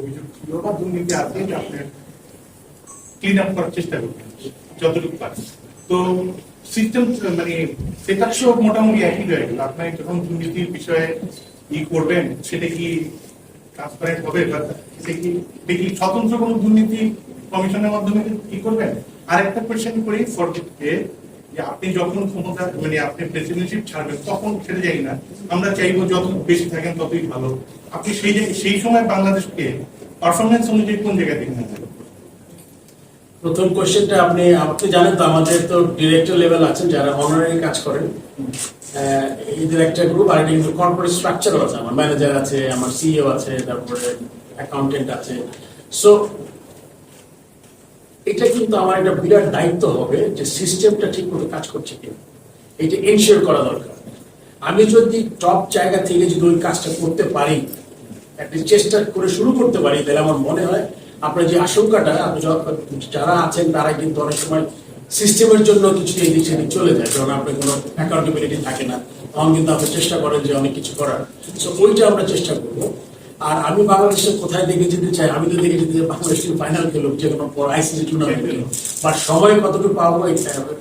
অভিযোগ ছিল বা দুর্নীতি আছে আপনি ক্লিন আপ করার চেষ্টা যতটুকু পারেন তো সিস্টেম মানে সেটা সব মোটামুটি একই গেল। আপনার যখন দুর্নীতির বিষয়ে ই করবেন, সেটা কি ট্রান্সপারেন্ট হবে? বা সেটা কি স্বতন্ত্র কোনো দুর্নীতি কমিশনের মাধ্যমে কি করবেন? আর একটা কোয়েশ্চেন করি ফর যে আপনি যখন ক্ষমতা মানে আপনি প্রেসিডেন্টশিপ ছাড়বেন, তখন সেটা যাই না। আমরা চাইব যত বেশি থাকেন, ততই ভালো। আপনি সেই সেই সময় বাংলাদেশকে পারফরমেন্স অনুযায়ী কোন জায়গায় দেখবেন প্রথম কোশ্চেনটা আপনি আপনি জানেন তো আমাদের তো ডিরেক্টর লেভেল আছেন যারা অনারারি কাজ করেন। এদের একটা গ্রুপ আর এটা কিন্তু কর্পোরেট স্ট্রাকচারও আছে। আমার ম্যানেজার আছে, আমার সিইও আছে, তারপরে অ্যাকাউন্টেন্ট আছে। সো এটা কিন্তু আমার একটা বিরাট দায়িত্ব হবে যে সিস্টেমটা ঠিক মতো কাজ করছে কিনা। এটা এনশিওর করা দরকার। আমি যদি টপ জায়গা থেকে যদি ওই কাজটা করতে পারি একটা চেষ্টা করে শুরু করতে পারি, তাহলে আমার মনে হয় আপনার যে আশঙ্কাটা, আপনি যারা আছেন তারা কিন্তু অনেক সময় সিস্টেমের জন্য কিছু এদিক সেদিক চলে যায় কারণ আপনার কোনো অ্যাকাউন্টেবিলিটি থাকে না, তখন কিন্তু আপনি চেষ্টা করেন যে অনেক কিছু করার। সো ওইটা আমরা চেষ্টা করব। আর আমি বাংলাদেশে কোথায় দেখে যেতে চাই, আমি তো দেখে যেতে বাংলাদেশ ফাইনাল খেলো, যে কোনো আইসিসি টুর্নামেন্ট খেলো। বাট সময় কতটুকু পাবো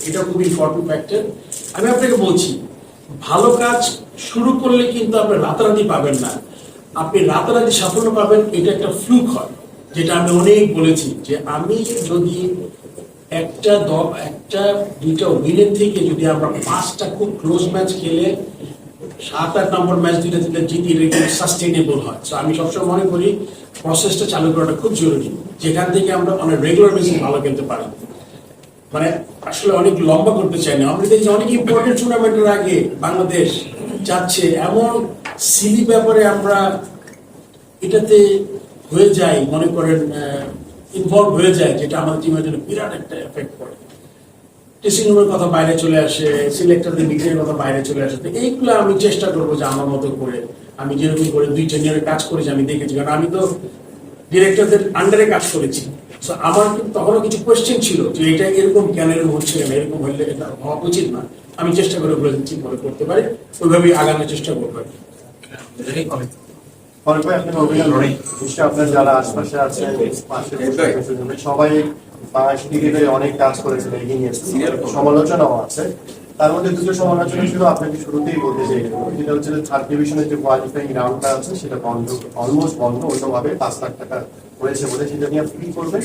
এটা খুবই ইম্পর্টেন্ট ফ্যাক্টর আমি আপনাকে বলছি, ভালো কাজ শুরু করলে কিন্তু আপনি রাতারাতি পাবেন না। আপনি রাতারাতি সাফল্য পাবেন, এটা একটা ফ্লুক হয়। যেটা আমি অনেক বলেছি যে আমি যদি একটা একটা, দুইটা উইনের থেকে যদি আমরা পাঁচটা খুব ক্লোজ ম্যাচ খেলে সাত আট নম্বর ম্যাচ দুইটা দিলে জিতি, এটা সাস্টেনেবল হয়। তো আমি সবসময় মনে করি প্রসেসটা চালু করাটা খুব জরুরি। যেখান থেকে আমরা অনেক রেগুলার বেসিস ভালো খেলতে পারি। মানে আসলে অনেক লম্বা করতে চাই না। আমরা দেখছি অনেক ইম্পর্টেন্ট টুর্নামেন্টের আগে বাংলাদেশ যাচ্ছে এমন সিলি ব্যাপারে আমরা এটাতে হয়ে যায়, মনে করেন ইনভলভ হয়ে যায়, যেটা আমাদের টিমের জন্য বিরাট একটা এফেক্ট করে ড্রেসিং রুমের কথা বাইরে চলে আসে সিলেক্টরদের মিটিংয়ের কথা বাইরে চলে আসে এইগুলো আমি চেষ্টা করব যে আমার মতো করে, আমি যেরকম করে দুই টেনিয়ারে কাজ করেছি, আমি দেখেছি, কারণ আমি তো ডিরেক্টরদের আন্ডারে কাজ করেছি। তো আমার তখনও কিছু কোয়েশ্চেন ছিল, যে এটা এরকম কেন এরকম হচ্ছে কেন এরকম হলে এটা হওয়া উচিত না। আমি চেষ্টা করে ওগুলো ঠিক করে করতে পারি, ওইভাবেই আগানোর চেষ্টা করব। অনেক ভাই আপনাকে অভিনন্দন নিশ্চয়ই আপনার যারা আশপাশে আছে পাশে বসে আছেন, সবাই বাংলাদেশ ক্রিকেটে অনেক কাজ করেছেন এগিয়ে নিয়েছেন সমালোচনাও আছে। তার মধ্যে দুটো সমালোচনা ছিল আপনাকে শুরুতেই বলতে চাই। যেটা হচ্ছে থার্ড ডিভিশনের যে কোয়ালিফাইং রাউন্ডটা আছে সেটা বন্ধ অলমোস্ট বন্ধ অন্যভাবে পাঁচ লাখ টাকা হয়েছে বলে সেটা নিয়ে আপনি কি করবেন?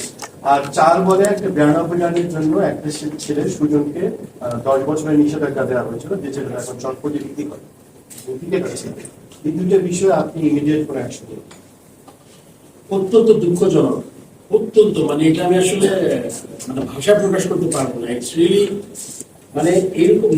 আর চার বলে একটা বিরানব্বই রানের জন্য একটা ছেলে সুজনকে দশ বছরের নিষেধাজ্ঞা দেওয়া হয়েছিল যে ছেলেটা এখন চটপটি বিক্রি করে। এই দুটো বিষয়ে আপনি ইমিডিয়েট করে অ্যাকশন অত্যন্ত দুঃখজনক, অত্যন্ত মানে এটা আমি আসলে মানে ভাষা প্রকাশ করতে পারব না। ইটস মানে এরকম